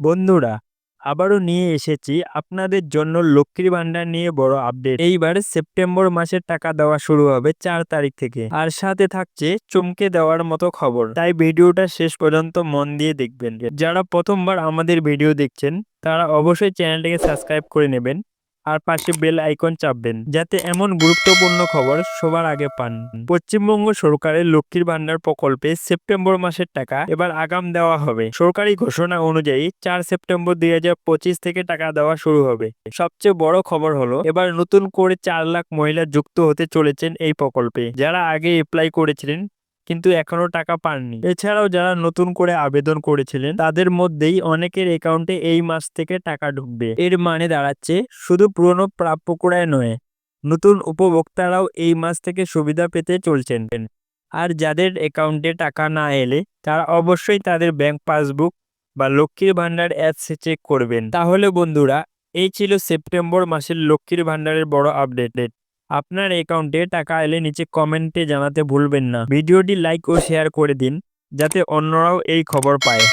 বন্ধুরা, আবারও নিয়ে এসেছি আপনাদের জন্য লক্ষ্মীর ভান্ডার নিয়ে বড় আপডেট এইবার সেপ্টেম্বর মাসের টাকা দেওয়া শুরু হবে চার তারিখ থেকে। আর সাথে থাকছে চমকে দেওয়ার মতো খবর। তাই ভিডিওটা শেষ পর্যন্ত মন দিয়ে দেখবেন। যারা প্রথমবার আমাদের ভিডিও দেখছেন, তারা অবশ্যই চ্যানেলটিকে সাবস্ক্রাইব করে নেবেন। আর পাশে বেল আইকন চাপবেন, যাতে এমন গুরুত্বপূর্ণ খবর সবার আগে পান। পশ্চিমবঙ্গ সরকারের লক্ষ্মীর ভান্ডার প্রকল্পে সেপ্টেম্বর মাসের টাকা এবার আগাম দেওয়া হবে। সরকারি ঘোষণা অনুযায়ী চার সেপ্টেম্বর দুই হাজার পঁচিশ থেকে টাকা দেওয়া শুরু হবে। সবচেয়ে বড় খবর হলো, এবার নতুন করে চার লাখ মহিলা যুক্ত হতে চলেছেন এই প্রকল্পে। যারা আগে এপ্লাই করেছিলেন কিন্তু এখনও টাকা পাননি। এছাড়াও যারা নতুন করে আবেদন করেছিলেন, তাদের মধ্যেই অনেকের অ্যাকাউন্টে এই মাস থেকে টাকা ঢুকবে। এর মানে দাঁড়াচ্ছে, শুধু পুরনো প্রাপ্যকরায় নয়, নতুন উপভোক্তারাও এই মাস থেকে সুবিধা পেতে চলছেন। আর যাদের অ্যাকাউন্টে টাকা না এলে, তারা অবশ্যই তাদের ব্যাংক পাসবুক বা লক্ষ্মীর ভান্ডার অ্যাপস চেক করবেন। তাহলে বন্ধুরা, এই ছিল সেপ্টেম্বর মাসের লক্ষ্মীর ভাণ্ডারের বড় আপডেট আপনার অ্যাকাউন্টে টাকা এলে নিচে কমেন্টে জানাতে ভুলবেন না। ভিডিওটি লাইক ও শেয়ার করে দিন, যাতে অন্যরাও এই খবর পায়।